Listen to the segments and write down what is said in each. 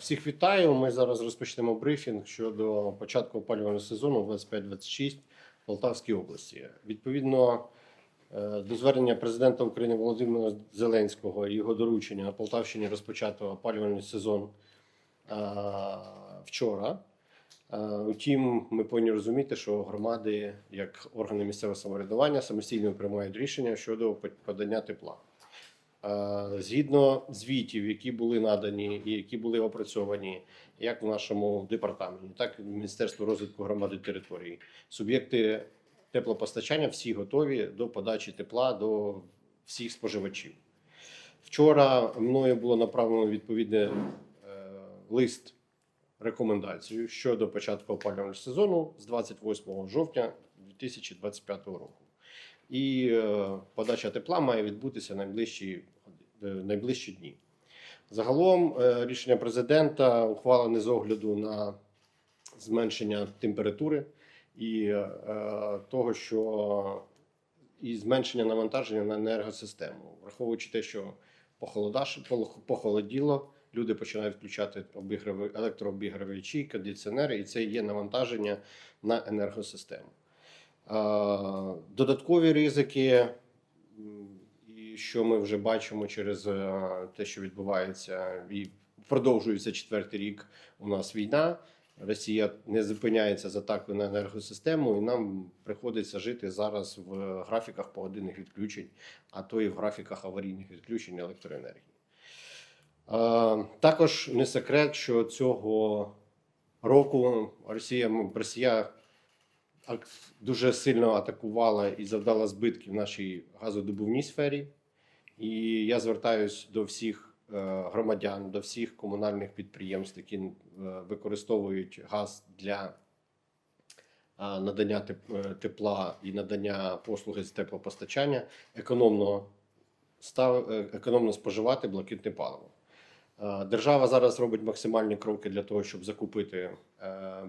Всіх вітаю. Ми зараз розпочнемо брифінг щодо початку опалювального сезону 25-26 в Полтавській області. Відповідно е, до звернення президента України Володимира Зеленського і його доручення на Полтавщині розпочато опалювальний сезон е, вчора. Е, Утім, ми повинні розуміти, що громади, як органи місцевого самоврядування, самостійно приймають рішення щодо подання тепла. Е, Згідно звітів, які були надані і які були опрацьовані як в нашому департаменті, так і в Міністерстві розвитку громади території, суб'єкти теплопостачання всі готові до подачі тепла до всіх споживачів. Вчора мною було направлено відповідний е, лист рекомендацію щодо початку опалювального сезону з 28 жовтня 2025 року. І е, подача тепла має відбутися найближчі, е, найближчі дні. Загалом е, рішення президента ухвалене з огляду на зменшення температури і того, що і зменшення навантаження на енергосистему, враховуючи те, що похолоділо, люди починають включати електрообігрівачі, кондиціонери, і це є навантаження на енергосистему. Е, Додаткові ризики, що ми вже бачимо через е, те, що відбувається, і продовжується четвертий рік. У нас війна. Росія не зупиняється з атакою на енергосистему, і нам приходиться жити зараз в графіках погодинних відключень, а то і в графіках аварійних відключень електроенергії. Е, Також не секрет, що цього року Росія, Росія дуже сильно атакувала і завдала збитків нашій газодобувній сфері. І я звертаюся до всіх е, громадян, до всіх комунальних підприємств, які е, використовують газ для е, надання тепла і надання послуги з теплопостачання, економно, став, економно споживати блакитне паливо. Держава зараз робить максимальні кроки для того, щоб закупити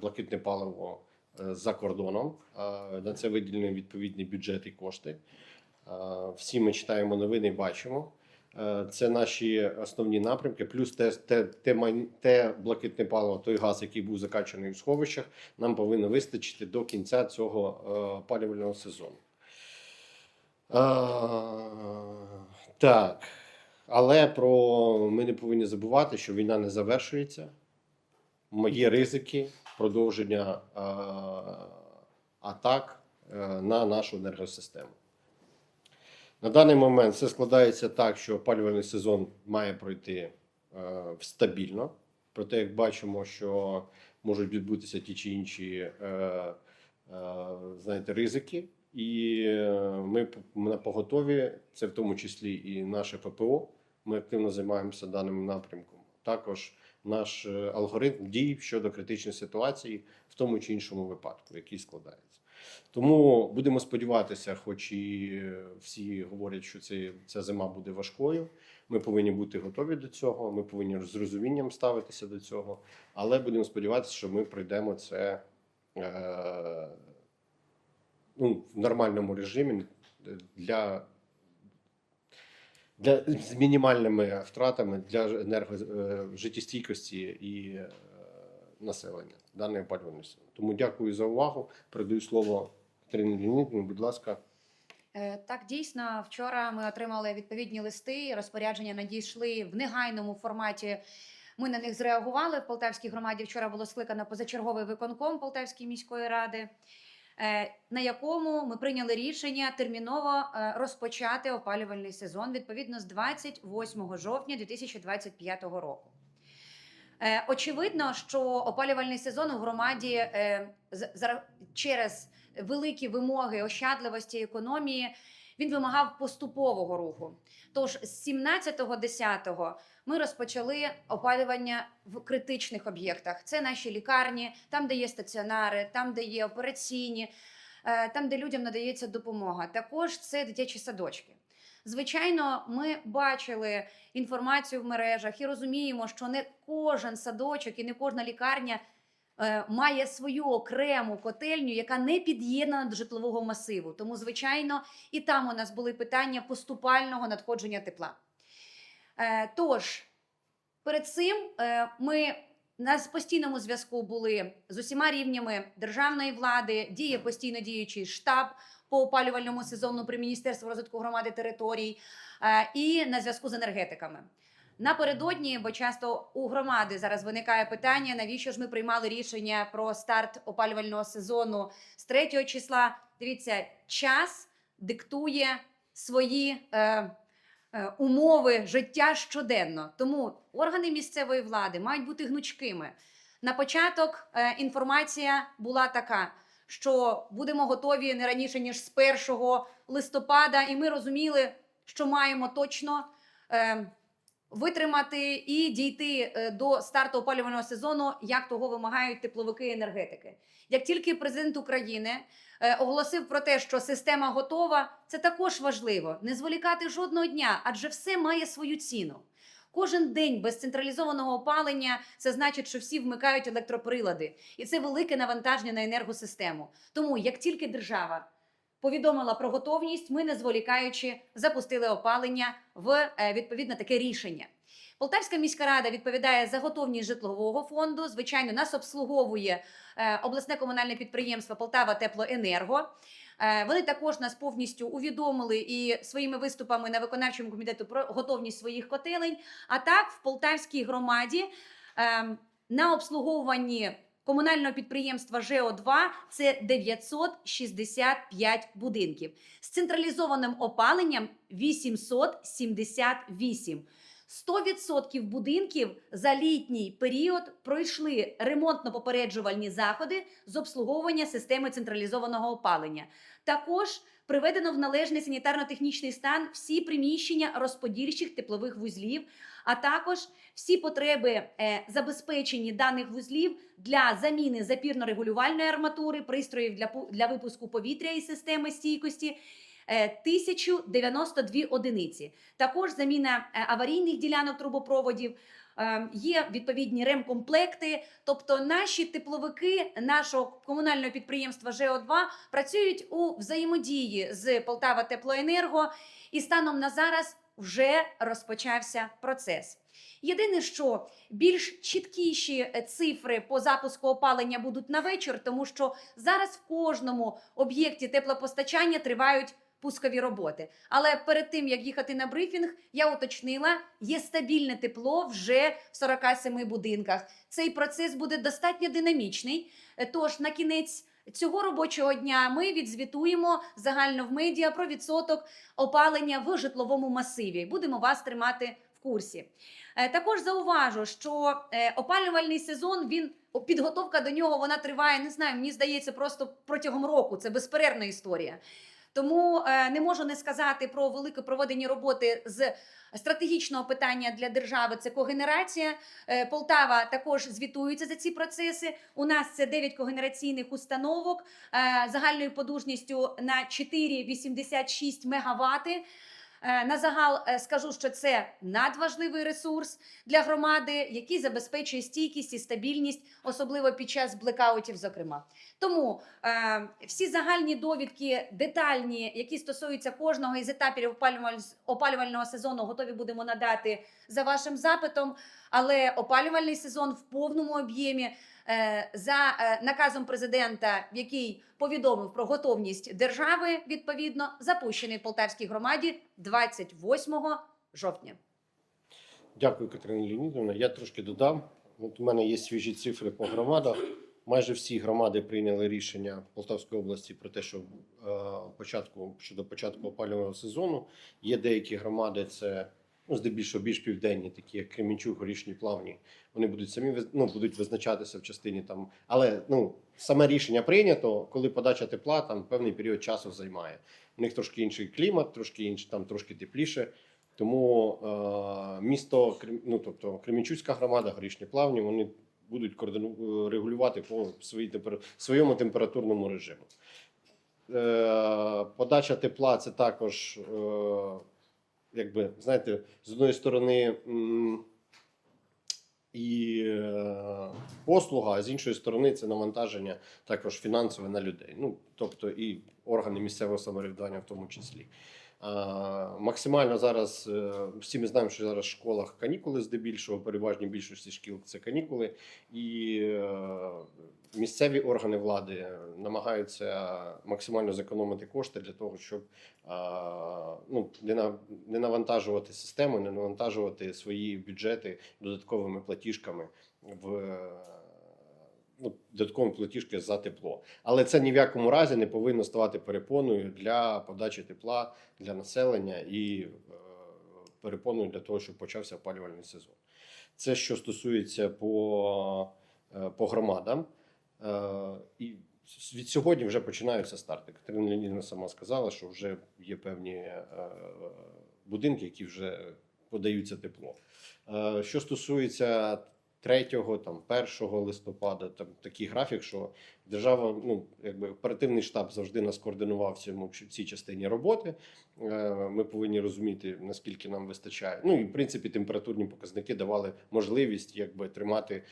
блакитне паливо за кордоном. Е, На це виділені відповідні бюджет і кошти. Е, Всі ми читаємо новини бачимо. Е, Це наші основні напрямки, плюс те, те, те, те блакитне паливо, той газ, який був закачаний в сховищах, нам повинно вистачити до кінця цього е, опалювального сезону. Е, Так. Але про ми не повинні забувати, що війна не завершується. Є ризики продовження е, атак е, на нашу енергосистему. На даний момент все складається так, що опалювальний сезон має пройти е, стабільно. Проте, як бачимо, що можуть відбутися ті чи інші е, е, знаєте, ризики, і е, ми на поготові, це в тому числі і наше ППО. Ми активно займаємося даним напрямком. Також наш е, алгоритм дій щодо критичної ситуації в тому чи іншому випадку, який складається. Тому будемо сподіватися, хоч і е, всі говорять, що це, ця зима буде важкою. Ми повинні бути готові до цього. Ми повинні з розумінням ставитися до цього. Але будемо сподіватися, що ми пройдемо це е, ну, в нормальному режимі для, для з мінімальними втратами для енерго, е, і е, населення даної опалювальної сезон. Тому дякую за увагу. Передаю слово Катерині Леонідівні. Будь ласка. Е, Так, дійсно, вчора ми отримали відповідні листи. Розпорядження надійшли в негайному форматі. Ми на них зреагували. В Полтавській громаді вчора було скликано позачерговий виконком Полтавської міської ради, на якому ми прийняли рішення терміново е, розпочати опалювальний сезон відповідно з 28 жовтня 2025 року. Е, Очевидно, що опалювальний сезон у громаді е, через великі вимоги ощадливості економії. Він вимагав поступового руху. Тож з 17.10 ми розпочали опалювання в критичних об'єктах. Це наші лікарні, там, де є стаціонари, там, де є операційні, е, там, де людям надається допомога. Також це дитячі садочки. Звичайно, ми бачили інформацію в мережах і розуміємо, що не кожен садочок і не кожна лікарня має свою окрему котельню, яка не під'єднана до житлового масиву. Тому, звичайно, і там у нас були питання поступального надходження тепла. Е, Тож, Перед цим е, ми на постійному зв'язку були з усіма рівнями державної влади, діє постійно діючий штаб по опалювальному сезону при Міністерстві розвитку громади територій е, і на зв'язку з енергетиками. Напередодні, бо часто у громади зараз виникає питання, навіщо ж ми приймали рішення про старт опалювального сезону з 3 числа. Дивіться, час диктує свої е, е, умови життя щоденно. Тому органи місцевої влади мають бути гнучкими. На початок е, інформація була така, що будемо готові не раніше ніж з 1 листопада, і ми розуміли, що маємо точно. Е, Витримати і дійти е, до старту опалювального сезону, як того вимагають тепловики і енергетики. Як тільки президент України е, оголосив про те, що система готова, це також важливо. Не зволікати жодного дня, адже все має свою ціну. Кожен день без централізованого опалення це значить, що всі вмикають електроприлади, і це велике навантаження на енергосистему. Тому як тільки держава повідомила про готовність, ми не зволікаючи запустили опалення в е, відповідно таке рішення. Полтавська міська рада відповідає за готовність житлового фонду. Звичайно, нас обслуговує е, обласне комунальне підприємство Полтава Теплоенерго. Е, Вони також нас повністю увідомили і своїми виступами на виконавчому комітету про готовність своїх котелень. А так, в Полтавській громаді е, на обслуговуванні комунального підприємства ЖО2 це 965 будинків з централізованим опаленням 878. 100% будинків за літній період пройшли ремонтно-попереджувальні заходи з обслуговування системи централізованого опалення. Також приведено в належний санітарно-технічний стан всі приміщення розподільчих теплових вузлів, а також всі потреби е, забезпечені даних вузлів для заміни запірно-регулювальної арматури, пристроїв для, випуску повітря із системи стійкості. е, 1092 одиниці. Також заміна е, аварійних ділянок трубопроводів. Е, Є відповідні ремкомплекти, тобто наші тепловики нашого комунального підприємства ЖО2 працюють у взаємодії з Полтава Теплоенерго, і станом на зараз вже розпочався процес. Єдине, що більш чіткіші цифри по запуску опалення будуть на вечір, тому що зараз в кожному об'єкті теплопостачання тривають пускові роботи. Але перед тим як їхати на брифінг, я уточнила, є стабільне тепло вже в 47 будинках. Цей процес буде достатньо динамічний. Е, Тож на кінець. Цього робочого дня ми відзвітуємо загально в медіа про відсоток опалення в житловому масиві. Будемо вас тримати в курсі. Е, Також зауважу, що е, опалювальний сезон він підготовка до нього вона триває. Не знаю, мені здається, просто протягом року. Це безперервна історія. Тому е, не можу не сказати про велике проведення роботи з стратегічного питання для держави. Це когенерація. Е, Полтава також звітується за ці процеси. У нас це 9 когенераційних установок е, загальною подужністю на 4,86 мегавати. Е, На загал е, скажу, що це надважливий ресурс для громади, який забезпечує стійкість і стабільність, особливо під час блекаутів. Зокрема, тому е, всі загальні довідки, детальні, які стосуються кожного із етапів опалювального сезону, готові будемо надати за вашим запитом. Але опалювальний сезон в повному об'ємі за е, наказом президента, який повідомив про готовність держави, відповідно запущений в Полтавській громаді 28 жовтня. Дякую, Катерина Леонідовна. Я трошки додам. От у мене є свіжі цифри по громадах. Майже всі громади прийняли рішення Полтавської області про те, що е, початку щодо початку опалювального сезону є деякі громади, це ну, здебільшого більш південні, такі як Кремінчук, Горішні Плавні. Вони будуть самі ну, будуть визначатися в частині там. Але ну саме рішення прийнято, коли подача тепла там певний період часу займає. У них трошки інший клімат, трошки інший, там трошки тепліше. Тому е, місто ну, тобто Кремінчуцька громада, Горішні Плавні, вони будуть координу... регулювати по своїй темпер... своєму температурному режиму. Е, подача тепла це також, е, якби, знаєте, з одної сторони і е, послуга, а з іншої сторони це навантаження також фінансове на людей. Ну, тобто і органи місцевого самоврядування в тому числі. Максимально зараз е, всі ми знаємо, що зараз в школах канікули здебільшого, переважній більшості шкіл це канікули, і е, місцеві органи влади намагаються максимально зекономити кошти для того, щоб ну, не, навантажувати систему, не навантажувати свої бюджети додатковими платіжками в ну, додаткові платіжки за тепло. Але це ні в якому разі не повинно ставати перепоною для подачі тепла для населення і е, перепоною для того, щоб почався опалювальний сезон. Це що стосується по, е, по громадам. Е, І від сьогодні вже починаються старти. Катерина Леонідовна сама сказала, що вже є певні е, будинки, які вже подаються тепло. Е, Що стосується 3, там 1 листопада, там такий графік, що держава, ну якби оперативний штаб завжди нас координував в цьому в цій частині роботи. Е, Ми повинні розуміти наскільки нам вистачає. Ну і в принципі температурні показники давали можливість якби тримати.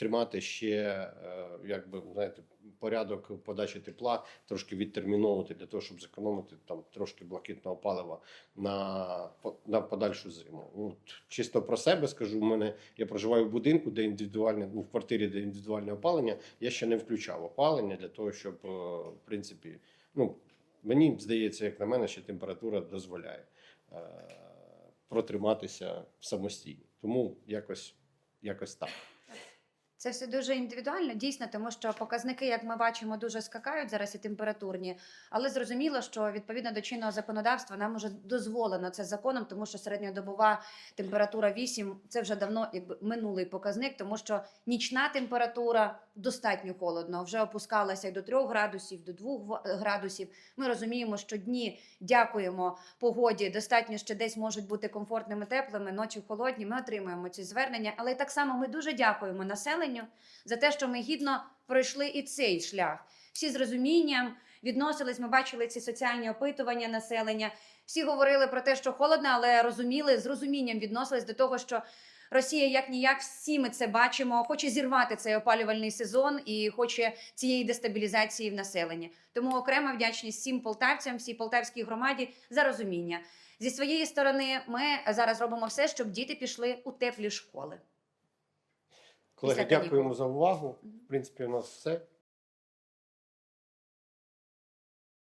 Тримати ще е, якби знаєте порядок подачі тепла, трошки відтерміновувати для того, щоб зекономити там трошки блакитного палива на, на подальшу зиму. От, чисто про себе скажу. У мене я проживаю в будинку, де індивідуальне ну, в квартирі, де індивідуальне опалення. Я ще не включав опалення для того, щоб е, в принципі, ну мені здається, як на мене, ще температура дозволяє е, протриматися самостійно. Тому якось, якось так. Це все дуже індивідуально, дійсно, тому що показники, як ми бачимо, дуже скакають зараз і температурні. Але зрозуміло, що відповідно до чинного законодавства нам уже дозволено це законом, тому що середньодобова температура 8 – це вже давно якби минулий показник, тому що нічна температура достатньо холодно, вже опускалася до 3 градусів, до 2 градусів. Ми розуміємо, що дні дякуємо погоді, достатньо ще десь можуть бути комфортними, теплими, ночі холодні. Ми отримуємо ці звернення, але так само ми дуже дякуємо населенню за те, що ми гідно пройшли і цей шлях. Всі з розумінням відносились. Ми бачили ці соціальні опитування населення. Всі говорили про те, що холодно, але розуміли з розумінням відносились до того, що. Росія як ніяк всі ми це бачимо, хоче зірвати цей опалювальний сезон і хоче цієї дестабілізації в населенні. Тому окрема вдячність всім полтавцям, всій полтавській громаді за розуміння. Зі своєї сторони, ми зараз робимо все, щоб діти пішли у теплі школи. Колеги, дякуємо за увагу. В принципі, у нас все.